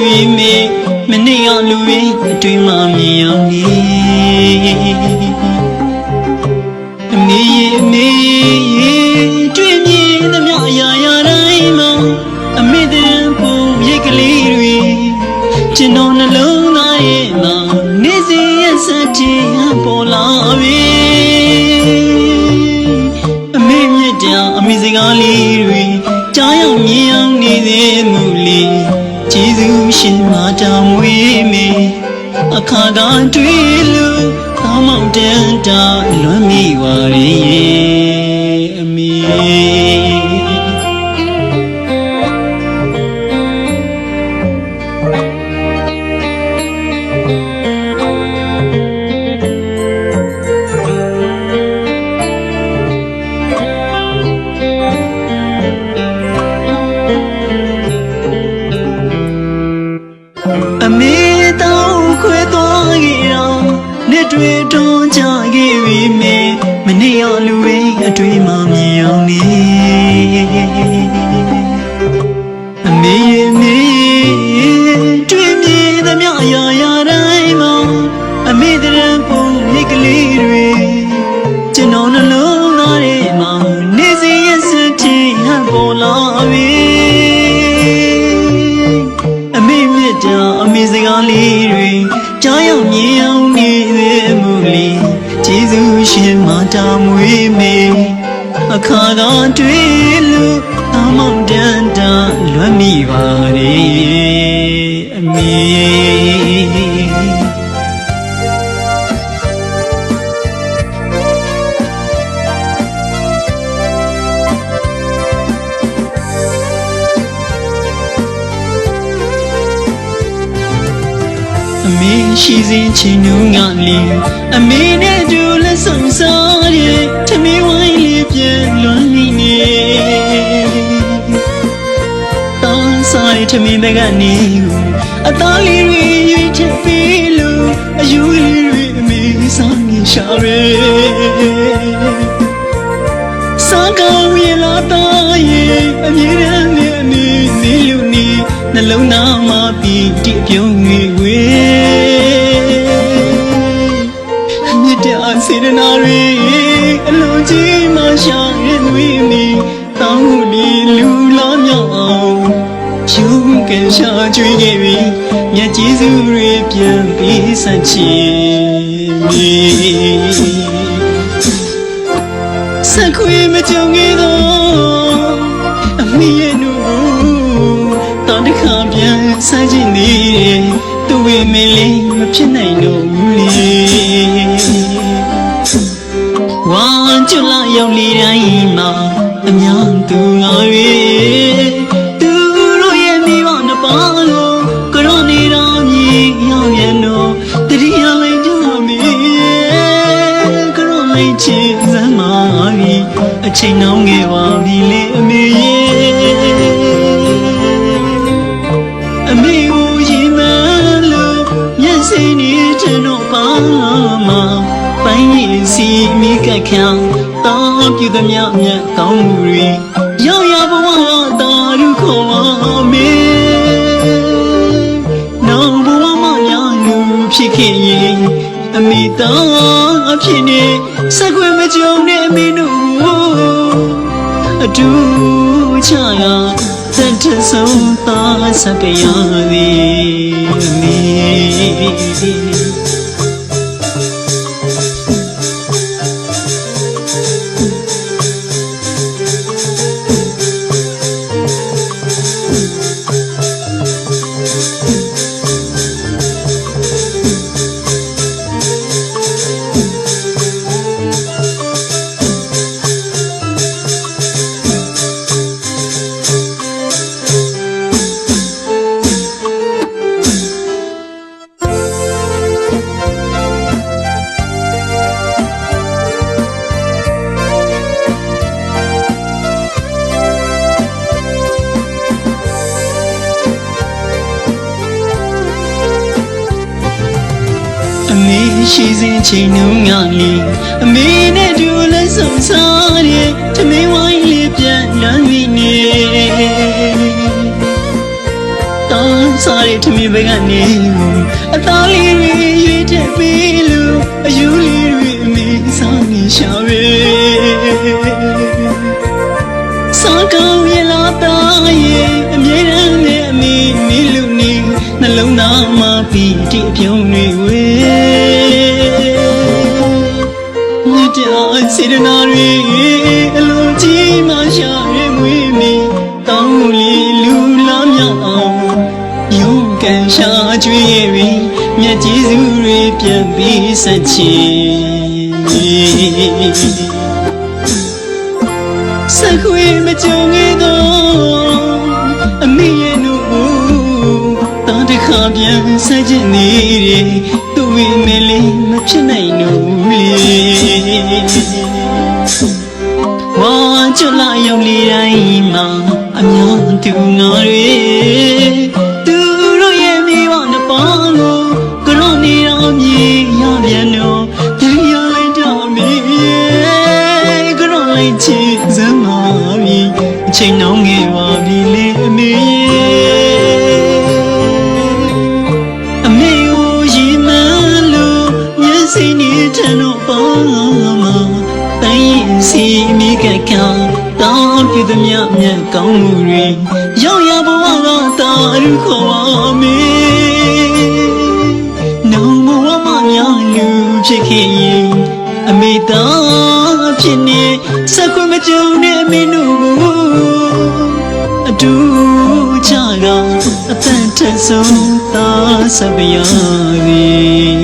တွေအတွင်မှမြင်အောင်နေအမေရဲ့အမေရဲ့တွေ့မြင်သမျှအရာရာတိုင်းမှာအမေတဲ့ပူရိတ်ကလေးတွေကျွန်တော်နှလုံးသားရဲ့မှာနေစီရဲ့စတဲ့ပေါ်လာပြီအမေမြတ်တာအမေစကားလေးတွေကြားရောက်မြင်အောင်နေသေးမှုလေး ကျေးဇူးရှင်မာတာမွေးမေအခါကတွေ့လို့ကောင်းမောင်တန်တာလွမ်းမိပါရဲ့အမေ တွေ့မှမြင်အောင်နေ အခါကတွေ့လို့အမောင်တန်တာလွမ်းမိပါလေအမေအမေရှိစဉ်ချင်းနူးငါလေးအမေနဲ့တူလက်ဆော ထမင်းဘက်ကနေအသားလေးတွေရွေးချက်ပေးလို့အယူလေးတွေအမေစားနေရှာရဲစားကောင်းရလာတော့ရဲ့အမြဲတမ်းနဲ့အမေနေလူနေနှလုံးသားမှာပြီးတိပြုံးနေဝေမြစ်တဲ့စေရနာတွေအလုံးကြီးမှရှာရင်ဝေးမီတောင်းမှုဒီလူလာမြောက်အောင်ဖြူ ကင်ရှာကျွေးခဲ့ပြီမြတ်ကျေးဇူးတွေပြန်ပြီးဆက်ချီစခွေမကြုံခဲ့တော့အမေရဲ့နူတောင်းတခါပြန်ဆိုင်ချင်နေသူ့ဝေမင်းလေးမဖြစ်နိုင်တော့ဘူးလေဝမ်းကျွလာရောက်လေတိုင်းမှာအများသူငါတွေ ချိန်နှောင်းခဲ့ပါပြီလေအမေအမေကိုရင်မလို့မျက်စိနဲ့ကျွန်တော်ပါမှာပိုင်းရည်စီမိကခံတောင်းပြသည်များမြတ်ကောင်းမှုတွေရောက်ရဘဝတာရုခေါ်ပါမေနောင်ဘဝမှာညာလူဖြစ်ခဲ့ရင်အမိသားအဖြစ်နဲ့စကွယ်မကြုံတဲ့အမေတို့ကိုအ တူချရာတန်ထဆုံးသားစကရသည် ရှိစဉ်ချိန်နှုံးငါလီအမေနဲ့တူလက်ဆောင်စားတဲ့တမင်းဝိုင်းလေးပြန်လမ်းမိနေတောင်းစားတဲ့တမင်းဘက်ကနေအသားလေးတွေရွေ့တဲ့ပေးလို့အယူလေးတွေအမေစားနေရှာပဲစောကောင်းရလာသားရဲ့အမြဲတမ်းနဲ့အမေနေလူနေနှလုံးသားမှာပီတိအပြုံးတွေဝေ စေတနာတွေအလုံးကြီးမှရှာရဲမွေးမီတောင်းလီလူလားမြအောင်ယုံကန်ရှာကျွေးရဲ့ပြီးမြတ်ကျေးဇူးတွေပြန်ပြီးဆက်ချေစခွေမကြုံခဲ့တော့အမေရဲ့နုတာတခါပြန်ဆက်ချင်နေတယ်သူ့ဝိမလေးမဖြစ်နိုင်လို့လေ သူငါတွေသူတို့ရဲ့မိဘနှစ်ပါးကိုကြောနေအောင်မြည်ရပြန်တော့တရားလိုက်တော့မီရဲ့ကြောလိုက်ချစ်စမ်းပါပြီအချိန်နှောင်း ပြသည်မြတ်မြတ်ကောင်းမှုတွေရောက်ရဘဝကတာရုခေါ်ပါမေနောင်ဘဝမှာများလူဖြစ်ခဲ့ရင်အမေသားဖြစ်နေစခွင့်မကြုံတဲ့အမေတို့ကိုအတူချကအတန်ထဆုံးသာစပရသည်